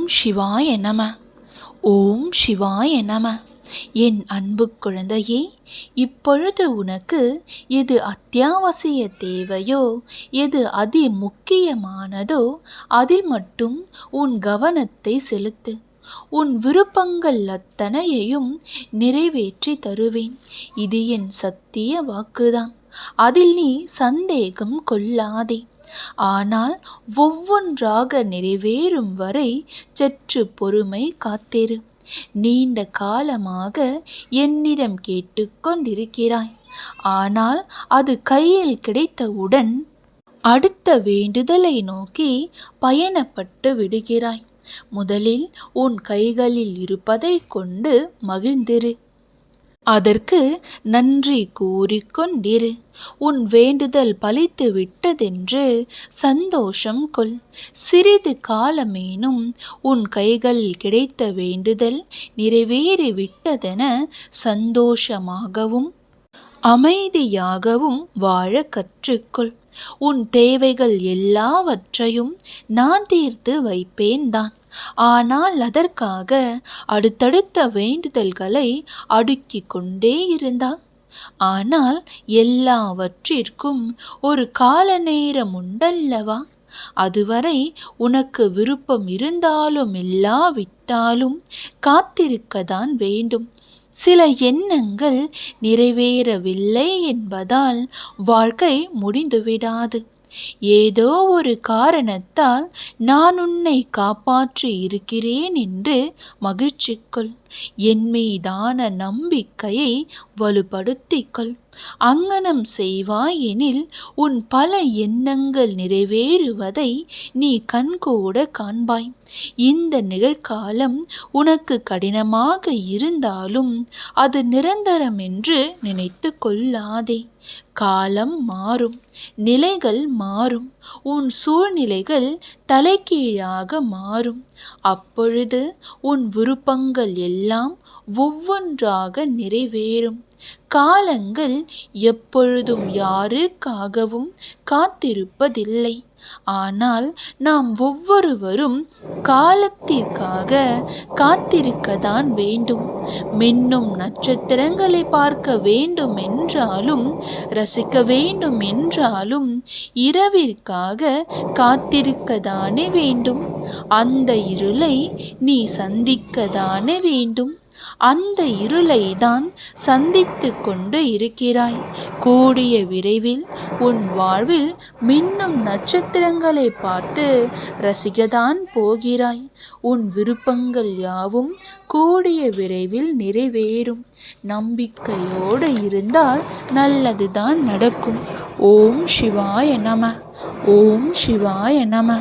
ஓம் சிவாய நம. ஓம் சிவாய நம. என் அன்பு குழந்தையே இப்பொழுது உனக்கு எது அத்தியாவசிய தேவையோ எது அதி முக்கியமானதோ அதில் மட்டும் உன் கவனத்தை செலுத்து. உன் விருப்பங்கள் அத்தனையையும் நிறைவேற்றி தருவேன். இது என் சத்திய வாக்குதான். அதில் நீ சந்தேகம் கொள்ளாதே. ஆனால் ஒவ்வொன்றாக நிறைவேறும் வரை சற்று பொறுமை காத்திரு. நீண்ட காலமாக என்னிடம் கேட்டுக்கொண்டிருக்கிறாய் ஆனால் அது கையில் கிடைத்தவுடன் அடுத்த வேண்டுதலை நோக்கி பயணப்பட்டு விடுகிறாய். முதலில் உன் கைகளில் இருப்பதை கொண்டு மகிழ்ந்திரு. அதற்கு நன்றி கூறிக்கொண்டிரு. உன் வேண்டுதல் பலித்து விட்டதென்று சந்தோஷம் கொள். சிறிது காலமேனும் உன் கைகளில் கிடைத்த வேண்டுதல் நிறைவேறி விட்டதென சந்தோஷமாகவும் அமைதியாகவும் வாழ கற்றுக்கொள். உன் தேவைகள் எல்லாவற்றையும் நான் தீர்த்து வைப்பேன் தான். ஆனால் அதற்காக அடுத்தடுத்த வேண்டுதல்களை அடுக்கிக் கொண்டே இருந்தால் ஆனால் எல்லாவற்றிற்கும் ஒரு கால நேரம் உண்டல்லவா? அதுவரை உனக்கு விருப்பம் இருந்தாலும் இல்லாவிட்டாலும் காத்திருக்கத்தான் வேண்டும். சில எண்ணங்கள் நிறைவேறவில்லை என்பதால் வாழ்க்கை முடிந்துவிடாது. ஏதோ ஒரு காரணத்தால் நான் உன்னை காப்பாற்றி இருக்கிறேன் என்று மகிழ்ச்சிக்கொள் என் மீதான நம்பிக்கையை வலுப்படுத்திக்கொள். அங்கனம் செய்வாயெனில் உன் பல எண்ணங்கள் நிறைவேறுவதை நீ கண்கூட காண்பாய். இந்த நிகழ்காலம் உனக்கு கடினமாக இருந்தாலும் அது நிரந்தரம் என்று நினைத்து கொள்ளாதே. காலம் மாறும் நிலைகள் மாறும் உன் சூழ்நிலைகள் தலைகீழாக மாறும். அப்பொழுது உன் விருப்பங்கள் எல்லாம் ஒவ்வொன்றாக நிறைவேறும். காலங்கள் எப்பொழுதும் யாருக்காகவும் காத்திருப்பதில்லை. ஆனால் நாம் ஒவ்வொருவரும் காலத்திற்காக காத்திருக்கத்தான் வேண்டும். மின்னும் நட்சத்திரங்களை பார்க்க வேண்டும் என்றாலும் ரசிக்க வேண்டும் என்றாலும் இரவிற்காக காத்திருக்கதானே வேண்டும். அந்த இருளை நீ சந்திக்கதானே வேண்டும். அந்த இருளை தான் சந்தித்து கொண்டு இருக்கிறாய். கூடிய விரைவில் உன் வாழ்வில் மின்னும் நட்சத்திரங்களை பார்த்து ரசிகதான் போகிறாய். உன் விருப்பங்கள் யாவும் கூடிய விரைவில் நிறைவேறும். நம்பிக்கையோடு இருந்தால் நல்லதுதான் நடக்கும். ஓம் சிவாய நம. ஓம் சிவாய நம.